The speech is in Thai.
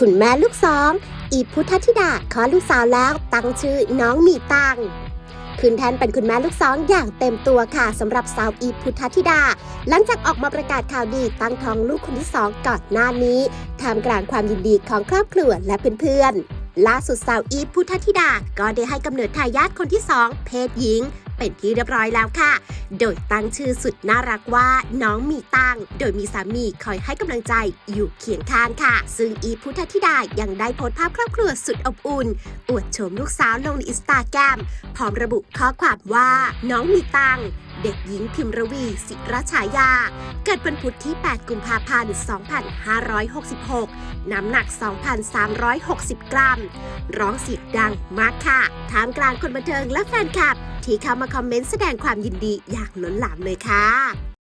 คุณแม่ลูกสอง อีพุทธธิดาคลอลูกสาวแล้วตั้งชื่อน้องมีตังขึ้นแทนเป็นคุณแม่ลูกสองอย่างเต็มตัวค่ะสำหรับสาวอีพุทธธิดา หลังจากออกมาประกาศข่าวดีตั้งท้องลูกคนที่สองก่อนหน้านี้ท่ามกลางความยินดีของครอบครัวและเพื่อนๆล่าสุดสาวอีพุทธธิดา ก็ได้ให้กำเนิดทายาทคนที่สองเพศหญิง เป็นที่เรียบร้อยแล้วค่ะ โดยตั้งชื่อสุดน่ารักว่าน้องมีตัง โดยมีสามีคอยให้กำลังใจอยู่เคียงข้างค่ะ ซึ่งอีพุทธธิดายังได้โพสต์ภาพครอบครัวสุดอบอุ่น อวดโฉมลูกสาวลงในอินสตาแกรมพร้อมระบุข้อความว่าน้องมีตัง เด็กหญิงพิมรวี ศิรฉายา เกิดวันพุธที่ 8 กุมภาพันธ์ 2566 น้ำหนัก 2,360 กรัม ร้องเสียงดังมากค่ะท่ามกลางคนบันเทิงและแฟนคลับ ที่เข้ามาคอมเมนต์แสดงความยินดีอย่างล้นหลามเลยค่ะ